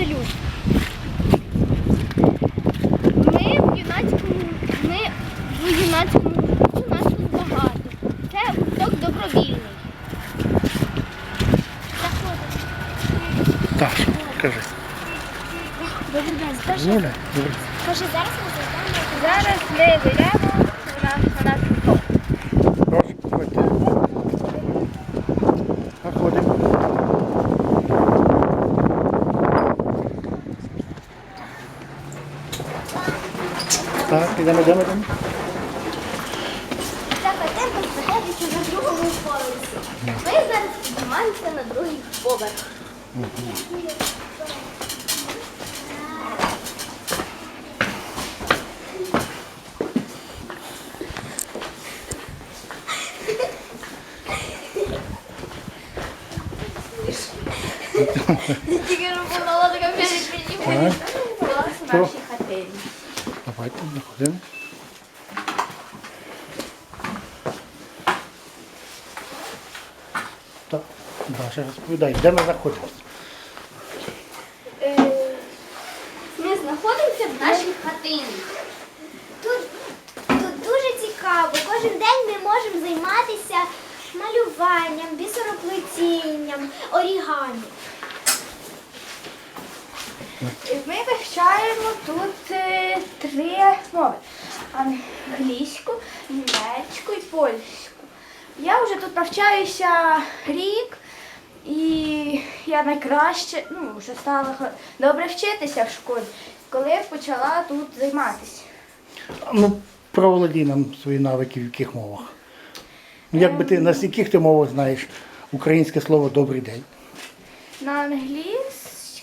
салют. Ми в юнацькому, ми в юнацькому гуртку нас тут багато. Це гурток добровільний. Заходимо. Так, кажи. Добрий день. Тож, Оля, добре. тож зараз ми зайдемо. Зараз ми зайдемо на, на наш гурток. Прошу, проходьте. Заходимо. Так, ідемо, йдемо, йдемо. Так, а темпо знаходиться на другому поверсі. Ми зараз піднімаємося на другий поверх. Тільки робила така піднімається. в Що? нашій хатині. Давайте, заходимо. Так, Даша розповідай, де ми знаходимося? Е, Ми знаходимося в нашій хатині. Тут, тут дуже цікаво. Кожен день ми можемо займатися малюванням, бісероплетінням, орігамі. Ми вивчаємо тут е, три мови: англійську, німецьку і польську. Я вже тут навчаюся рік, і я найкраще ну, вже стала добре вчитися в школі, коли почала тут займатися. Ну, проволодій нам свої навики в яких мовах. Ну, як би ти, на яких ти мовах знаєш українське слово добрий день? На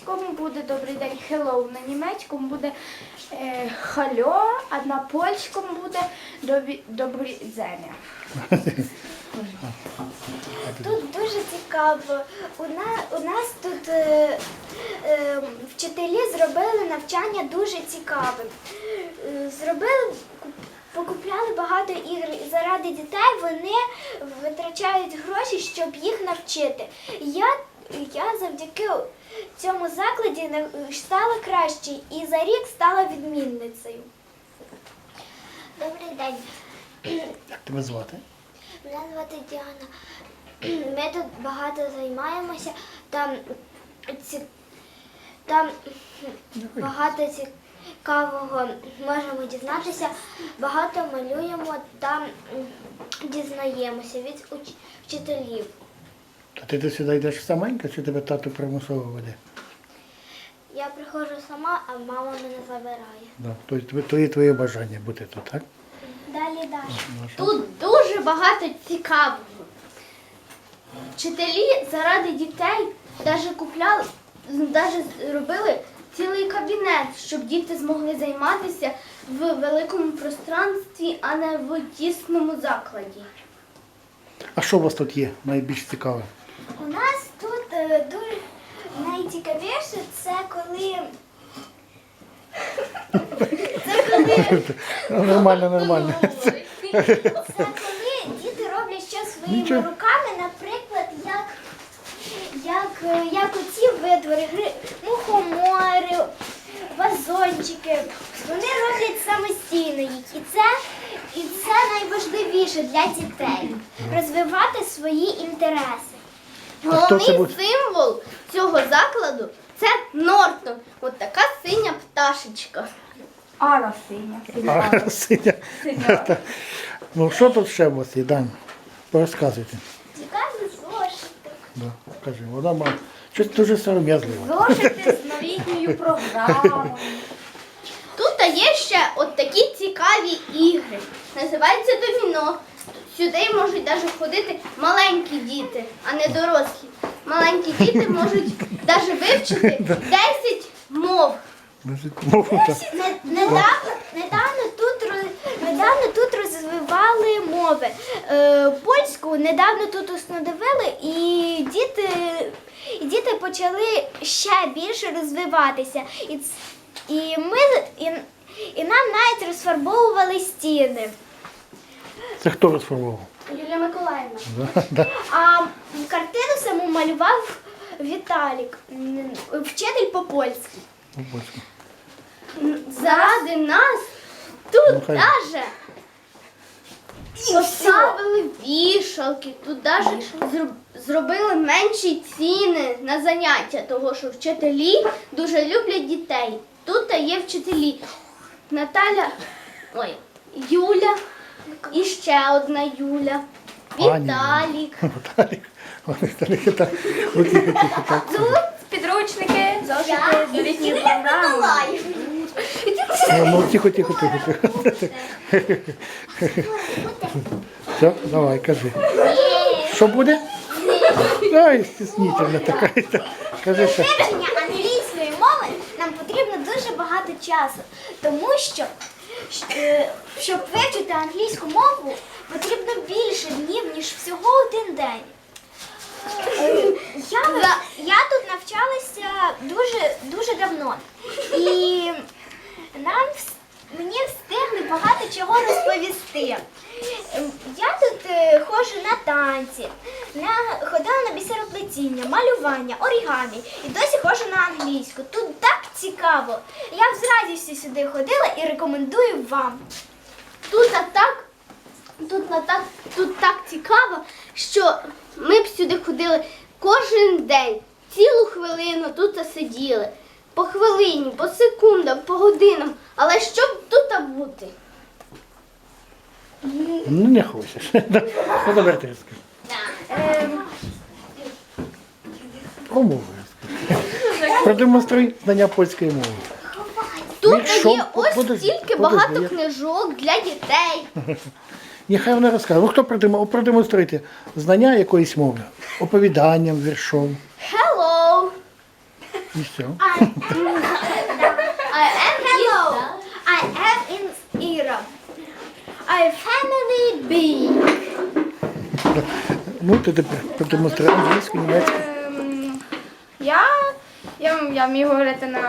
англійському буде добрий день hello, на німецькому буде е, хальо, а на польському буде добрий дзеня. Тут дуже цікаво. У, на, у нас тут е, е, вчителі зробили навчання дуже цікавим. Е, зробили, куп- покупляли багато ігор і заради дітей вони витрачають гроші, щоб їх навчити. Я, я завдяки цьому закладі стала краще і за рік стала відмінницею. Добрий день. Як тебе звати? Мене звати Діана. Ми тут багато займаємося. Там, ці, там багато цікавого можемо дізнатися, багато малюємо, там дізнаємося від уч- вчителів. А ти до сюди йдеш саменька, чи тебе тато примусово веде? Я приходжу сама, а мама мене забирає. Да. Тобто то є твоє бажання бути тут, так? Далі далі. Тут дуже багато цікавого. Вчителі заради дітей навіть купляли, навіть робили цілий кабінет, щоб діти змогли займатися в великому пространстві, а не в тісному закладі. А що у вас тут є найбільш цікаве? У нас тут е, дуже найцікавіше це коли. Це коли Ну, Нормально, нормально. Це коли діти роблять щось своїми Нічого. руками, наприклад, як, як, е, як оці витвори, гри- мухомори, вазончики. Вони роблять самостійно їх. І це, і це найважливіше для дітей розвивати свої інтереси. Головний символ цього закладу це Нортон. От така синя пташечка. Ара синя. А, синя. Ну що тут ще у вас є, Дань? Порозказуйте. Цікаві зошити. Да. Кажи, вона має. Щось дуже сором'язливо. Зошити з новітньою програмою. Тут є ще от такі цікаві ігри. Називається доміно. Сюди можуть навіть ходити маленькі діти, а не дорослі. Маленькі діти можуть навіть вивчити 10 мов. Недавно, недавно, тут, недавно тут розвивали мови. Е, польську недавно тут установили, і діти, і діти почали ще більше розвиватися. І, і, ми, і, і нам навіть розфарбовували стіни. Це хто розформував? Юлія Миколаївна. А картину саму малював Віталік, вчитель по-польськи. У польську. Заради нас тут Ну, хай. даже поставили вішалки, тут даже зроб- зробили менші ціни на заняття, того що вчителі дуже люблять дітей. Тут є вчителі Наталя, ой, Юля і ще одна Юля. Віталік. Віталік. Так. Тут підручники, зошити з літньою програмою. Ну, тихо, тихо, тихо, тихо. Все, давай, кажи. Що буде? Ай, стіснительна така. Кажи ще. вивчення англійської мови нам потрібно дуже багато часу, тому що е, щоб вивчити англійську мову, потрібно більше днів, ніж всього один день. Е, Я, я тут навчалася дуже, дуже давно. І нам мені встигли багато чого розповісти. Я тут е, ходжу на танці, на, ходила на бісероплетіння, малювання, орігамі і досі ходжу на англійську. Тут так цікаво. Я б з радістю сюди ходила і рекомендую вам. Тут так, тут, на так, тут так цікаво, що ми б сюди ходили кожен день, цілу хвилину тут сиділи. По хвилині, по секундам, по годинам. Але щоб тут бути? Ну, не хочеш. Ну, ти розкажи. Продемонструй знання польської мови. Тут Ну, що? є ось Подожди, стільки подожди, багато я- книжок для дітей. Нехай вона розкаже. Ну хто продемо- продемонструйте знання якоїсь мови? Оповіданням, віршом. Hello. І все. I am Hello. I am in Ira. I family big. Ну, ти тепер продемонструй англійську, німецьку. Я, я, я вмію говорити на,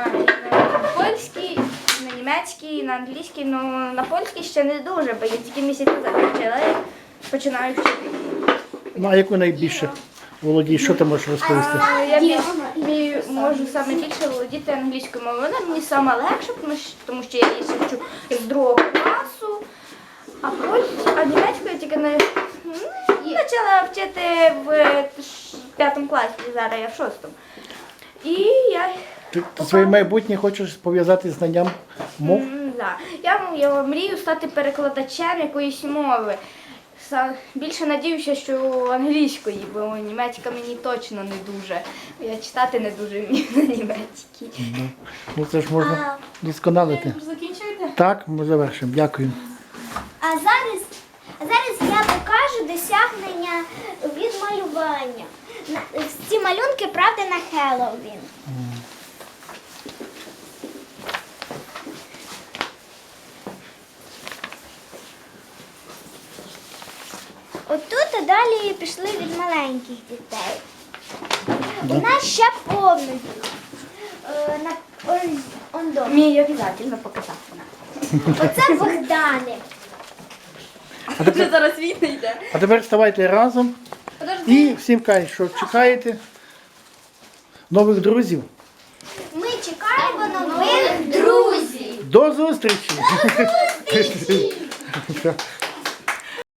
на польській, на німецькій, на англійській, ну на польській ще не дуже, бо я тільки місяць назад вчила і починаю вчити. Ну, а яку найбільше володієш, що ти можеш розповісти? А, Я вмію- можу саме більше володіти англійською мовою. Вона мені саме легше, тому що, тому що я її ще вчу з другого класу. А польську, а німецьку я тільки не ну, почала вчити в п'ятому класі, зараз я в шостому. І я, Ти, ти своє майбутнє хочеш пов'язати з знанням мов? М, да. я, я мрію стати перекладачем якоїсь мови. Са- Більше надіюся, що англійської, бо німецька мені точно не дуже. Я читати не дуже вмію на німецькій. Ну, ну це ж можна досконалити. Закінчуєте? Так, ми завершимо. Дякую. А зараз, а зараз я покажу досягнення від малювання. Ці малюнки, правда, на Хеллоуін. Отут а далі пішли від маленьких дітей. У нас ще повно їх. Е, на, он, он до. Вмію обов'язково показати. Оце Богдани. А тепер, зараз війна йде. а тепер вставайте разом і всім кажуть, що чекаєте нових друзів. Ми чекаємо нових друзів. До зустрічі! До Зустрічі!